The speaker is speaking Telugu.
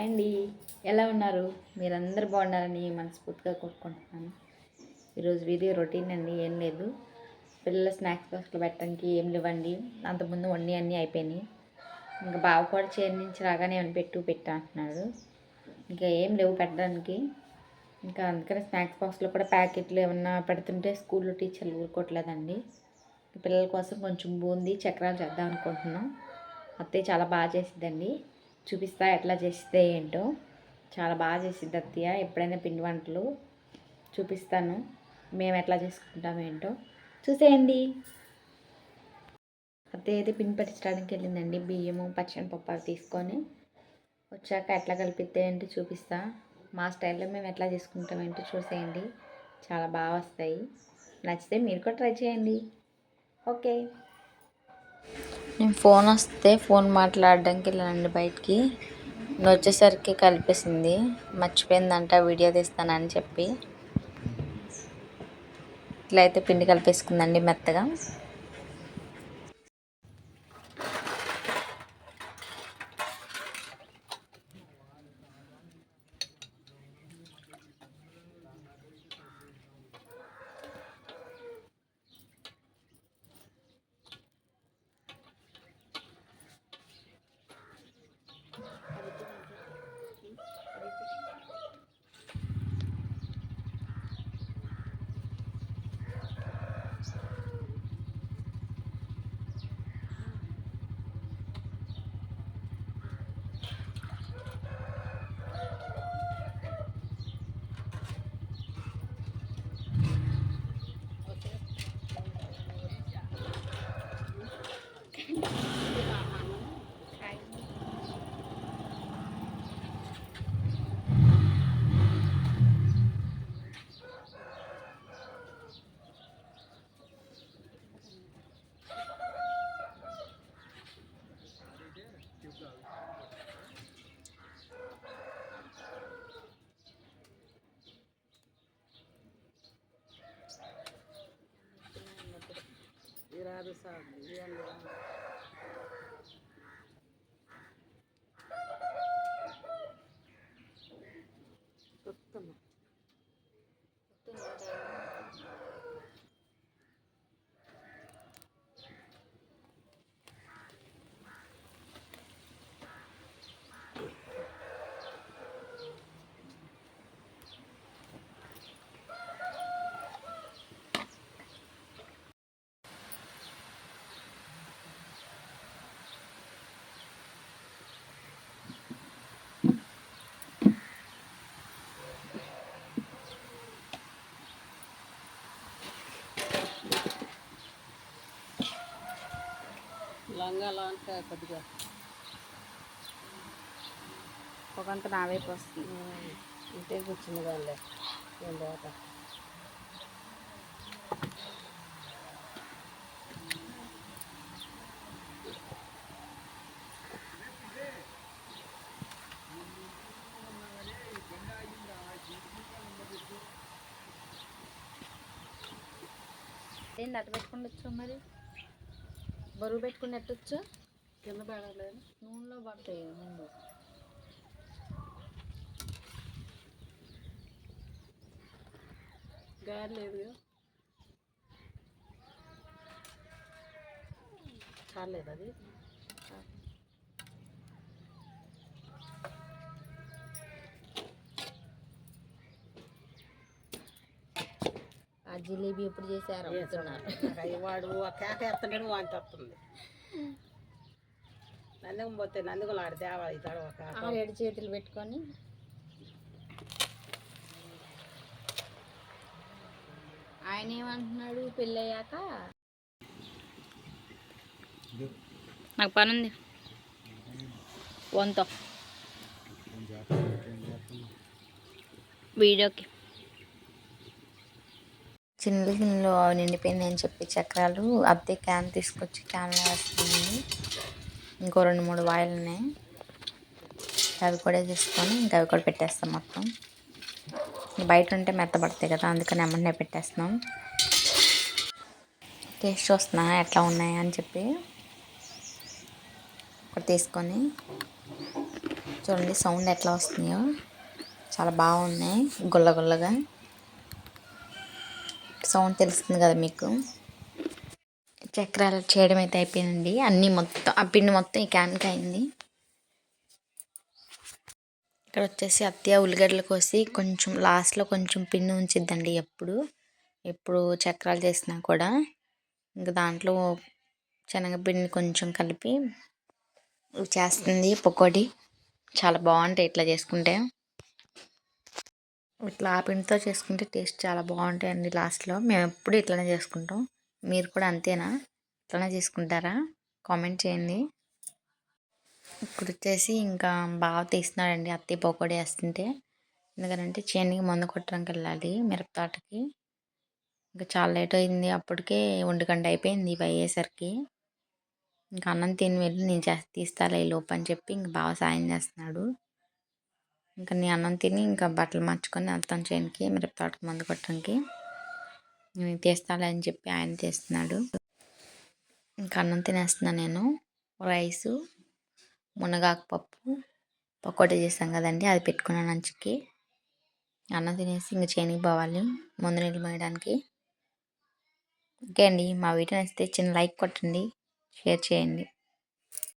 హాయ్ అండి. ఎలా ఉన్నారు? మీరందరూ బాగున్నారని మనస్ఫూర్తిగా కోరుకుంటున్నాను. ఈరోజు వీడియో రొటీన్ అండి ఏం లేదు. పిల్లల స్నాక్స్ బాక్స్లో పెట్టడానికి ఏం లేవండి. అంతకుముందు వండి అన్నీ అయిపోయినాయి. ఇంకా బావ కూడా చేరి నుంచి రాగానే ఏమైనా పెట్టు పెట్టా అంటున్నాడు. ఇంకా ఏం లేవు పెట్టడానికి. ఇంకా అందుకని స్నాక్స్ బాక్స్లో కూడా ప్యాకెట్లు ఏమన్నా పెడుతుంటే స్కూల్లో టీచర్లు ఊరుకోవట్లేదండి. పిల్లల కోసం కొంచెం బూంది చక్రాలు చేద్దాం అనుకుంటున్నాం. అత్తయ్య చాలా బాగా చేసిద్దండి. చూపిస్తా ఎట్లా చేస్తే ఏంటో. చాలా బాగా చేసిద్ది అత్తయ్య. ఎప్పుడైనా పిండి వంటలు చూపిస్తాను. మేము ఎట్లా చేసుకుంటాం ఏంటో. చూసేయండి. అత్తయ్య అయితే పిండి పట్టించడానికి వెళ్ళిందండి. బియ్యము పచ్చనిపప్పు అవి తీసుకొని వచ్చాక ఎట్లా కలిపితే ఏంటి చూపిస్తా. మా స్టైల్లో మేము ఎట్లా చేసుకుంటాం ఏంటో చూసేయండి. చాలా బాగా వస్తాయి. నచ్చితే మీరు కూడా ట్రై చేయండి. ఓకే. నేను ఫోన్ వస్తే ఫోన్ మాట్లాడడానికి వెళ్ళానండి బయటికి. నేను వచ్చేసరికి కలిపేసింది. మర్చిపోయిందంట వీడియో తీస్తానని చెప్పి. ఇట్లా అయితే పిండి కలిపేసుకుందండి మెత్తగా. esa. లంగా లాంటి కొద్దిగా ఒకంత నా వైపు వస్తుంది. ఇంటే కూర్చుంది కానీ ఏం ఏంది అట్ట పెట్టుకుని వచ్చు మరి? బరువు పెట్టుకుని ఎట్టొచ్చు? కింద పడలేదు నూనెలో పడతాయి ముందు గాలి లేదు చాలేదు అది ఆ జిలేబీ ఎప్పుడు చేశారు వాడు ఆ కేక ఎత్తుంటే వాంతి వస్తుంది. నందుకు పోతే నందుకులు ఆడ తేవాలి ఒక ఆ ఏడు చేతులు పెట్టుకొని. ఆయన ఏమంటున్నాడు? పెళ్ళయ్యాక? నాకు పని ఉంది వంతో వీడియోకి. చిన్న చిన్నలో నిండిపోయింది అని చెప్పి చక్రాలు అద్దె క్యాన్ తీసుకొచ్చి క్యాన్లో వేస్తుంది. ఇంకో రెండు మూడు వాయిల్ ఉన్నాయి. అవి కూడా తీసుకొని ఇంకా అవి కూడా పెట్టేస్తాం మొత్తం. బయట ఉంటే మెత్తబడతాయి కదా అందుకని ఎమ్మనే పెట్టేస్తున్నాం. టేస్ట్ చూస్తున్నా ఎట్లా ఉన్నాయి అని చెప్పి ఒకటి తీసుకొని చూడండి సౌండ్ ఎట్లా వస్తున్నాయో. చాలా బాగున్నాయి గుల్ల గుల్లగా. సౌండ్ తెలుస్తుంది కదా మీకు? చక్రాలు చేయడం అయితే అయిపోయిందండి. అన్నీ మొత్తం ఆ పిండి మొత్తం ఈ క్యాన్కి అయింది. ఇక్కడ వచ్చేసి అత్తయ్య ఉల్లిగడ్డలు కోసి కొంచెం లాస్ట్లో కొంచెం పిండి ఉంచిద్దండి ఎప్పుడు. ఎప్పుడు చక్రాలు చేసినా కూడా. ఇంకా దాంట్లో శనగపిండిని కొంచెం కలిపి చేస్తుంది పకోడీ. చాలా బాగుంటాయి ఇట్లా చేసుకుంటే. ఇట్లా ఆ పిండితో చేసుకుంటే టేస్ట్ చాలా బాగుంటాయండి లాస్ట్లో. మేము ఎప్పుడు ఇట్లానే చేసుకుంటాం. మీరు కూడా అంతేనా? ఇట్లానే చేసుకుంటారా? కామెంట్ చేయండి. ఇప్పుడు వచ్చేసి ఇంకా బాగా తీస్తున్నాడండి అత్తి పకోడీ వేస్తుంటే. ఎందుకంటే చేనికి మందు కొట్టడానికి వెళ్ళాలి మిరపతోటకి. ఇంకా చాలా లేట్ అయింది. అప్పటికే ఒంటి గంట అయిపోయింది ఇవి అయ్యేసరికి. ఇంకా అన్నం తిని వెళ్ళి నేను చేస్తా తీస్తాలే ఈ లోపు అని చెప్పి ఇంక బాగా సాయం చేస్తున్నాడు. ఇంకా నేను అన్నం తిని ఇంకా బట్టలు మార్చుకొని వెళ్తాను చేనుకి మిరప తోటకు మందు కొట్టడానికి. నేను తీస్తాలే అని చెప్పి ఆయన తీస్తున్నాడు. ఇంకా అన్నం తినేస్తున్నాను నేను. రైసు మునగాకు పప్పు పకోడీ చేసాం కదండి అది పెట్టుకున్నాను అంచుకి అన్నం తినేసి ఇంక చేనికి పోవాలి ముందు నీళ్ళు మోయడానికి. ఓకే అండి మా వీడియో నచ్చితే చిన్న లైక్ కొట్టండి షేర్ చేయండి.